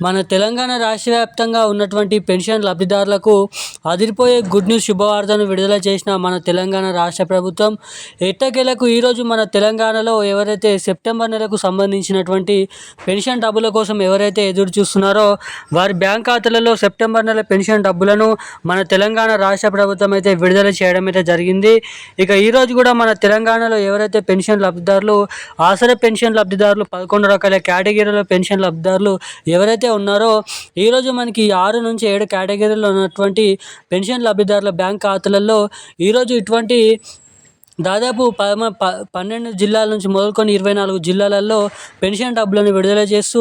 మన తెలంగాణ రాష్ట్ర వ్యాప్తంగా ఉన్నటువంటి పెన్షన్ లబ్ధిదారులకు అదిరిపోయే గుడ్ న్యూస్ శుభవార్తను విడుదల చేసిన మన తెలంగాణ రాష్ట్ర ప్రభుత్వం ఎట్టకేలకు ఈరోజు మన తెలంగాణలో ఎవరైతే సెప్టెంబర్ నెలకు సంబంధించినటువంటి పెన్షన్ డబ్బుల కోసం ఎవరైతే ఎదురు చూస్తున్నారో వారి బ్యాంక్ ఖాతాలలో సెప్టెంబర్ నెల పెన్షన్ డబ్బులను మన తెలంగాణ రాష్ట్ర ప్రభుత్వం అయితే విడుదల చేయడం అయితే జరిగింది. ఇక ఈరోజు కూడా మన తెలంగాణలో ఎవరైతే పెన్షన్ లబ్ధిదారులు ఆసరా పెన్షన్ లబ్ధిదారులు పదకొండు రకాల కేటగిరీల పెన్షన్ లబ్ధిదారులు ఎవరైతే ఉన్నారో ఈరోజు మనకి ఆరు నుంచి ఏడు కేటగిరీలో ఉన్నటువంటి పెన్షన్ లబ్ధిదారుల బ్యాంక్ ఖాతాలలో ఈరోజు ఇటువంటి దాదాపు పదమ ప పన్నెండు జిల్లాల నుంచి మొదలుకొని ఇరవై నాలుగు జిల్లాలలో పెన్షన్ డబ్బులను విడుదల చేస్తూ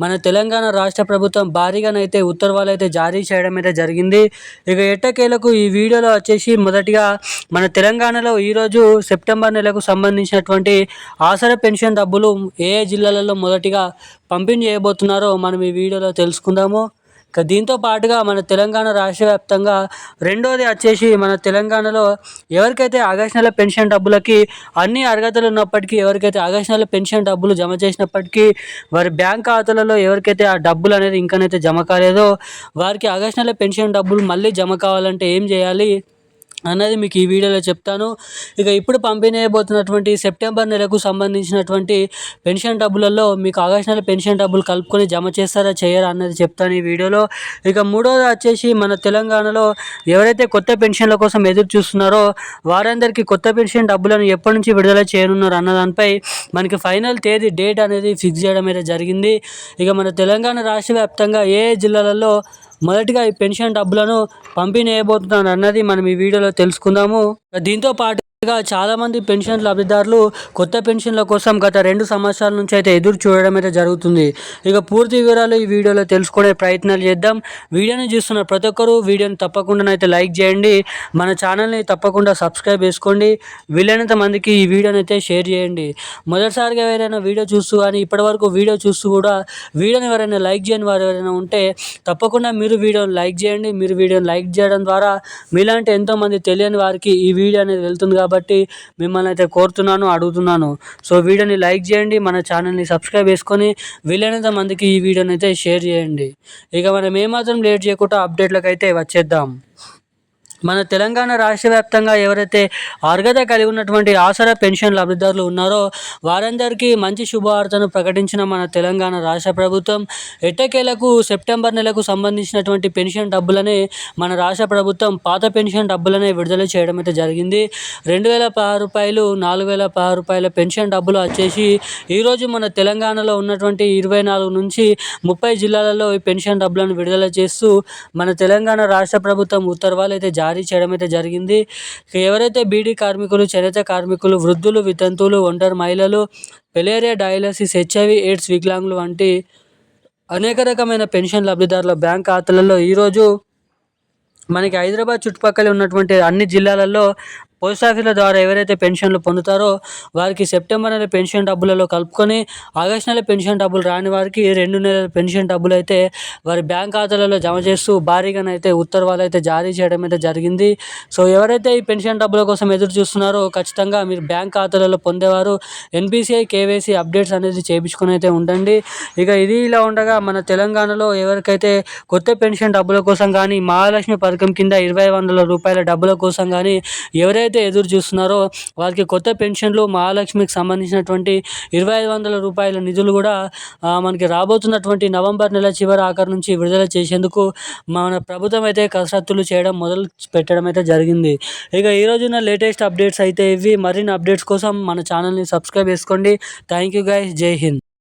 మన తెలంగాణ రాష్ట్ర ప్రభుత్వం భారీగానైతే ఉత్తర్వులు అయితే జారీ చేయడం అయితే జరిగింది. ఇక ఎట్టకేలకు ఈ వీడియోలో వచ్చేసి మొదటిగా మన తెలంగాణలో ఈరోజు సెప్టెంబర్ నెలకు సంబంధించినటువంటి ఆసరా పెన్షన్ డబ్బులు ఏ జిల్లాలలో మొదటిగా పంపిణీ చేయబోతున్నారో మనం ఈ వీడియోలో తెలుసుకుందాము. ఇక దీంతో పాటుగా మన తెలంగాణ రాష్ట్ర వ్యాప్తంగా రెండోది వచ్చేసి మన తెలంగాణలో ఎవరికైతే ఆగస్ట్ నెల పెన్షన్ డబ్బులకి అన్ని అర్హతలు ఉన్నప్పటికీ ఎవరికైతే ఆగస్ట్ నెల పెన్షన్ డబ్బులు జమ చేసినప్పటికీ వారి బ్యాంక్ ఖాతాలలో ఎవరికైతే ఆ డబ్బులు అనేది ఇంకనైతే జమ కాలేదో వారికి ఆగస్ట్ నెల పెన్షన్ డబ్బులు మళ్ళీ జమ కావాలంటే ఏం చేయాలి? అన్నది మీకు ఈ వీడియోలో చెప్తాను. ఇక ఇప్పుడు పంపిణీ అయిపోతున్నటువంటి సెప్టెంబర్ నెలకు సంబంధించినటువంటి పెన్షన్ డబ్బులలో మీకు ఆగస్ట్ నెల పెన్షన్ డబ్బులు కలుపుకొని జమ చేస్తారా చేయరా అన్నది చెప్తాను ఈ వీడియోలో. ఇక మూడోది వచ్చేసి మన తెలంగాణలో ఎవరైతే కొత్త పెన్షన్ల కోసం ఎదురు చూస్తున్నారో వారందరికీ కొత్త పెన్షన్ డబ్బులను ఎప్పటి నుంచి విడుదల చేయనున్నారు అన్న దానిపై మనకి ఫైనల్ తేదీ డేట్ అనేది ఫిక్స్ చేయడం అయితే జరిగింది. ఇక మన తెలంగాణ రాష్ట్ర వ్యాప్తంగా ఏ జిల్లాలలో మొదటిగా ఈ పెన్షన్ డబ్బులను పంపిణీ చేయబోతున్నారు అన్నది మనం ఈ వీడియోలో తెలుసుకుందాము. దీంతో పాటు పాటుగా చాలామంది పెన్షన్ లబ్ధిదారులు కొత్త పెన్షన్ల కోసం గత రెండు సంవత్సరాల నుంచి అయితే ఎదురు చూడడం అయితే జరుగుతుంది. ఇక పూర్తి వివరాలు ఈ వీడియోలో తెలుసుకునే ప్రయత్నాలు చేద్దాం. వీడియోని చూస్తున్న ప్రతి ఒక్కరూ వీడియోని తప్పకుండా అయితే లైక్ చేయండి. మన ఛానల్ని తప్పకుండా సబ్స్క్రైబ్ చేసుకోండి. వీలైనంత మందికి ఈ వీడియోని అయితే షేర్ చేయండి. మొదటిసారిగా ఎవరైనా వీడియో చూస్తూ కానీ ఇప్పటివరకు వీడియో చూస్తూ కూడా వీడియోని ఎవరైనా లైక్ చేయని వారు ఎవరైనా ఉంటే తప్పకుండా మీరు వీడియోని లైక్ చేయండి. మీరు వీడియోని లైక్ చేయడం ద్వారా మీలాంటి ఎంతోమంది తెలియని వారికి ఈ వీడియో అనేది వెళ్తుంది కాబట్టి మిమ్మల్ని అయితే కోరుతున్నాను అడుగుతున్నాను. సో వీడియోని లైక్ చేయండి మన ఛానల్ని సబ్స్క్రైబ్ చేసుకొని వీలైనంత మందికి ఈ వీడియోని అయితే షేర్ చేయండి. ఇక మనం ఏమాత్రం లేట్ చేయకుండా అప్డేట్లకు అయితే వచ్చేద్దాం. మన తెలంగాణ రాష్ట్ర వ్యాప్తంగా ఎవరైతే అర్హత కలిగి ఉన్నటువంటి ఆసరా పెన్షన్ లబ్ధిదారులు ఉన్నారో వారందరికీ మంచి శుభవార్తను ప్రకటించిన మన తెలంగాణ రాష్ట్ర ప్రభుత్వం. ఎట్టకేలకు సెప్టెంబర్ నెలకు సంబంధించినటువంటి పెన్షన్ డబ్బులనే మన రాష్ట్ర ప్రభుత్వం పాత పెన్షన్ డబ్బులనే విడుదల చేయడం అయితే జరిగింది. రెండు వేల పదహారు రూపాయలు నాలుగు వేల పదహారు రూపాయల పెన్షన్ డబ్బులు వచ్చేసి ఈరోజు మన తెలంగాణలో ఉన్నటువంటి ఇరవై నాలుగు నుంచి ముప్పై జిల్లాలలో ఈ పెన్షన్ డబ్బులను విడుదల చేస్తూ మన తెలంగాణ రాష్ట్ర ప్రభుత్వం ఉత్తర్వాలు అయితే జారీ చేయడం అయితే జరిగింది. ఎవరైతే బీడీ కార్మికులు చేనేత కార్మికులు వృద్ధులు వితంతువులు ఒంటరి మహిళలు పెలేరియా డయాలసిస్ హెచ్ఐవి ఎయిడ్స్ వికలాంగులు వంటి అనేక రకమైన పెన్షన్ లబ్ధిదారుల బ్యాంక్ ఖాతాలలో ఈరోజు మనకి హైదరాబాద్ చుట్టుపక్కల ఉన్నటువంటి అన్ని జిల్లాలలో పోస్ట్ ఆఫీసుల ద్వారా ఎవరైతే పెన్షన్లు పొందుతారో వారికి సెప్టెంబర్ నెల పెన్షన్ డబ్బులలో కలుపుకొని ఆగస్ట్ నెల పెన్షన్ డబ్బులు రాని వారికి రెండు నెలల పెన్షన్ డబ్బులు అయితే వారి బ్యాంక్ ఖాతాలలో జమ చేస్తూ భారీగానైతే ఉత్తర్వాలు అయితే జారీ చేయడం అయితే జరిగింది. సో ఎవరైతే ఈ పెన్షన్ డబ్బుల కోసం ఎదురు చూస్తున్నారో ఖచ్చితంగా మీరు బ్యాంక్ ఖాతాలలో పొందేవారు ఎన్పిసిఐ కేవైసీ అప్డేట్స్ అనేది చేయించుకొని అయితే ఉండండి. ఇక ఇది ఇలా ఉండగా మన తెలంగాణలో ఎవరికైతే కొత్త పెన్షన్ డబ్బుల కోసం కానీ మహాలక్ష్మి పథకం కింద ఇరవై వందల రూపాయల డబ్బుల కోసం కానీ ఎవరైతే ఎదురు చూస్తున్నారో వారికి కొత్త పెన్షన్లు మహాలక్ష్మికి సంబంధించినటువంటి ఇరవై ఐదు వందల రూపాయల నిధులు కూడా మనకి రాబోతున్నటువంటి నవంబర్ నెల చివరి ఆఖరి నుంచి విడుదల చేసేందుకు మన ప్రభుత్వం అయితే కసరత్తులు చేయడం మొదలు పెట్టడం అయితే జరిగింది. ఇక ఈ రోజున లేటెస్ట్ అప్డేట్స్ అయితే ఇవి. మరిన్ని అప్డేట్స్ కోసం మన ఛానల్ని సబ్స్క్రైబ్ చేసుకోండి. Thank you guys. Jai Hind.